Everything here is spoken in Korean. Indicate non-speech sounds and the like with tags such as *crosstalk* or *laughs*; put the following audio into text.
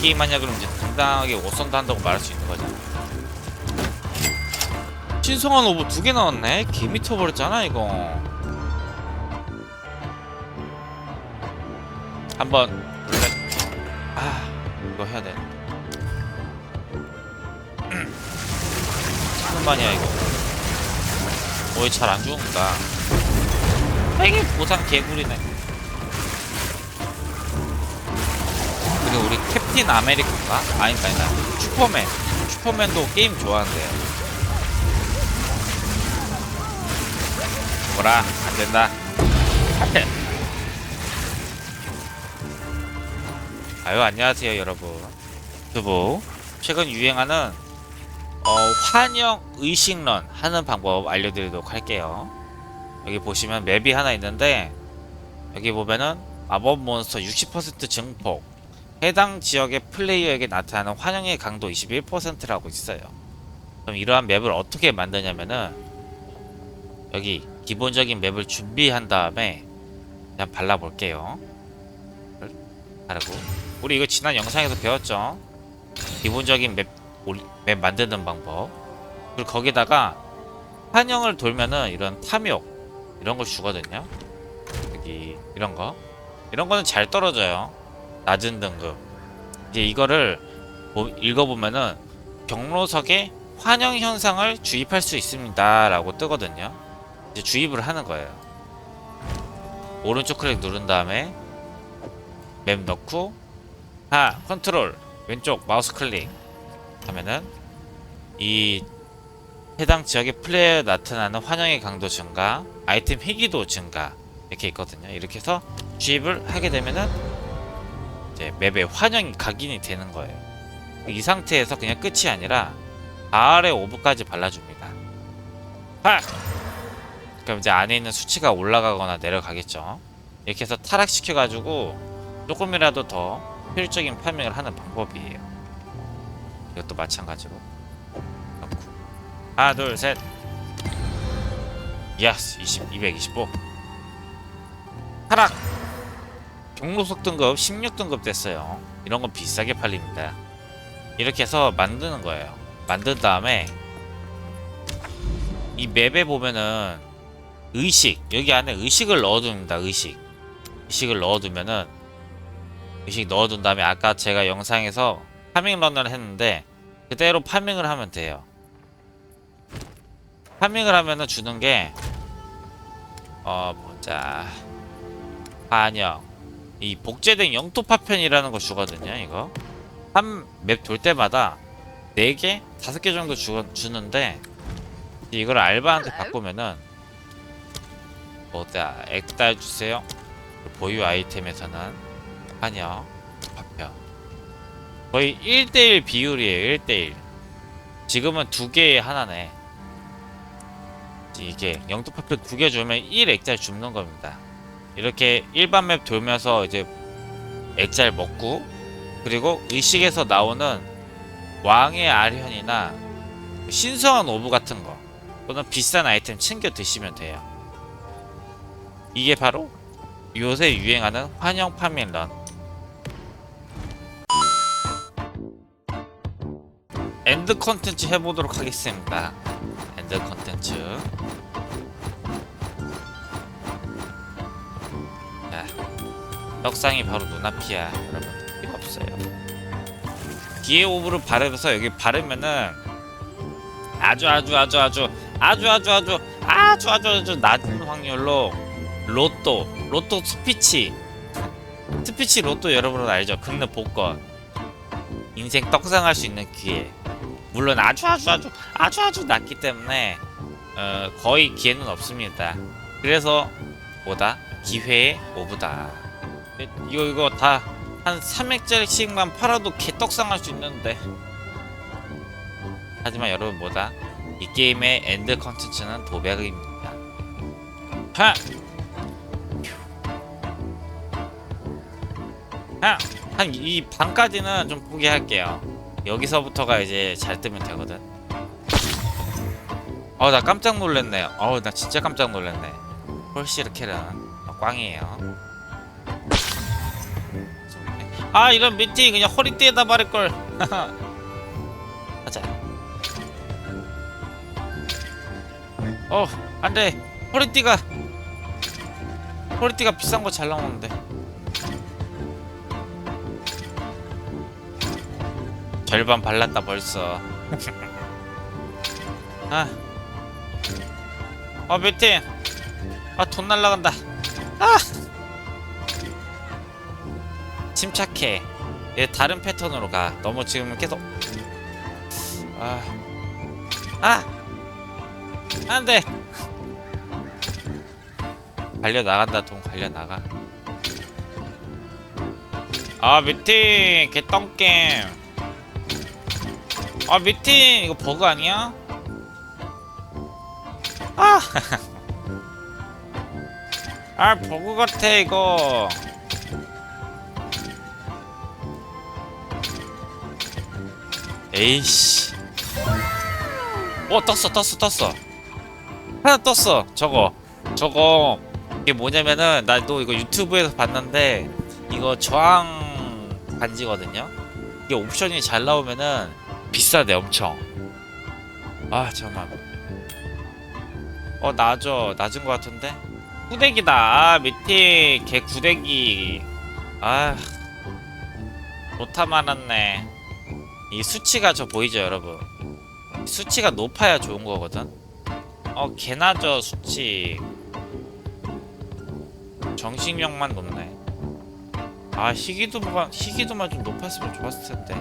게임 하냐 그러면 이제 당당하게 오선도 한다고 말할 수 있는 거잖아. 신성한 오브 두 개 나왔네? 개 미쳐버렸잖아 이거. 한번 아 이거 해야 돼. *clears throat* 천만이야 이거. 오이 잘안 죽는다. 이게 보상 개구리네. 그리고 우리 캡틴 아메리카인가? 아니다 아니다. 슈퍼맨. 슈퍼맨도 게임 좋아한대요. 뭐라 안 된다. 아유 안녕하세요 여러분. 유튜브 최근 유행하는 어, 환영 의식론 하는 방법 알려드리도록 할게요. 여기 보시면 맵이 하나 있는데 여기 보면은 마법 몬스터 60% 증폭 해당 지역의 플레이어에게 나타나는 환영의 강도 21%라고 있어요. 그럼 이러한 맵을 어떻게 만드냐면은 여기 기본적인 맵을 준비한 다음에 그냥 발라볼게요. 바르고 우리 이거 지난 영상에서 배웠죠? 기본적인 맵, 맵 만드는 방법. 그리고 거기다가 환영을 돌면은 이런 탐욕 이런 걸 주거든요. 여기 이런 거 이런 거는 잘 떨어져요. 낮은 등급. 이제 이거를 보- 읽어보면은 경로석에 환영 현상을 주입할 수 있습니다라고 뜨거든요. 이제 주입을 하는 거예요. 오른쪽 클릭 누른 다음에 맵 넣고 하 컨트롤 왼쪽 마우스 클릭 하면은 이 해당 지역의 플레이어에 나타나는 환영의 강도 증가, 아이템 희귀도 증가 이렇게 있거든요. 이렇게 해서 주입을 하게 되면은 이제 맵에 환영이 각인이 되는 거예요. 이 상태에서 그냥 끝이 아니라 아래 오브까지 발라줍니다. 하! 그럼 이제 안에 있는 수치가 올라가거나 내려가겠죠. 이렇게 해서 타락시켜가지고 조금이라도 더 효율적인 파밍을 하는 방법이에요. 이것도 마찬가지로. 하나, 둘, 셋. 예스, 20, 225. 타락! 경로석 등급 16등급 됐어요. 이런 건 비싸게 팔립니다. 이렇게 해서 만드는 거예요. 만든 다음에 이 맵에 보면은 의식 여기 안에 의식을 넣어둡니다. 의식 의식을 넣어두면은 의식 넣어둔 다음에 아까 제가 영상에서 파밍런을 했는데 그대로 파밍을 하면 돼요. 파밍을 하면은 주는 게 어 보자 반영 이 복제된 영토 파편이라는 거 주거든요. 이거 한 맵 돌 때마다 4개, 5개 정도 주, 주는데 이걸 알바한테 바꾸면은 뭐다 액달 주세요. 보유 아이템에서는 반영 파편 거의 1대1 비율이에요. 1대1 지금은 두 개에 하나네. 이게 영토 파편 두 개 주면 1 액잘 줍는 겁니다. 이렇게 일반 맵 돌면서 이제 액잘 먹고 그리고 의식에서 나오는 왕의 아련이나 신성한 오브 같은 거 또는 비싼 아이템 챙겨 드시면 돼요. 이게 바로 요새 유행하는 환영 파밀런 엔드 컨텐츠 해보도록 하겠습니다. 엔드 컨텐츠 자, 떡상이 바로 눈앞이야 여러분 필요 없어요 기회 오브를 바르면서 여기 바르면은 아주 아주 아주 아주 아주 아주 아주 아주 아주 아주 낮은 확률로 로또 로또 스피치 스피치 로또 여러분은 알죠 긁는 복권 인생 떡상할 수 있는 기회 물론 아주 아주 아주 아주 아주 낮기 때문에 어, 거의 기회는 없습니다 그래서 뭐다 기회의 오브다. 이거 이거 다 한 3액짜리씩만 팔아도 개떡상할 수 있는데. 하지만 여러분 뭐다 이 게임의 엔드 컨텐츠는 도배입니다. 하! 하! 한이 반까지는 좀 포기할게요. 여기서부터가 이제 잘 뜨면 되거든. 어나 깜짝 놀랐네. 어나 진짜 깜짝 놀랐네. 홀시르 캐런 어, 꽝이에요. 아 이런 미팅 그냥 허리띠에다 바를걸. 가자. *laughs* 어 안돼. 허리띠가 허리띠가 비싼 거 잘 나오는데. 절반 발랐다 벌써. *laughs* 아. 어 미팅 아돈 날라간다 아! 침착해. 얘 다른 패턴으로 가. 너무 지금 계속 아. 아! 안 돼! 갈려 나간다. 돈 갈려 나가. 아 미팅! 개똥게임. 아 미팅! 이거 버그 아니야? 아! *laughs* 아 버그 같아 이거. 에이씨. 어 떴어 떴어 떴어. 하나 떴어 저거. 저거 이게 뭐냐면은 나도 이거 유튜브에서 봤는데 이거 저항 반지거든요? 이게 옵션이 잘 나오면은 비싸대 엄청. 아 잠깐만. 어 낮어 낮은 것 같은데 구데기다. 아 밑에 개 구데기. 아 좋다 많았네. 이 수치가 저 보이죠 여러분? 수치가 높아야 좋은 거거든? 어 개나져 수치. 정식력만 높네. 아 희귀도만 희귀도만 좀 높았으면 좋았을 텐데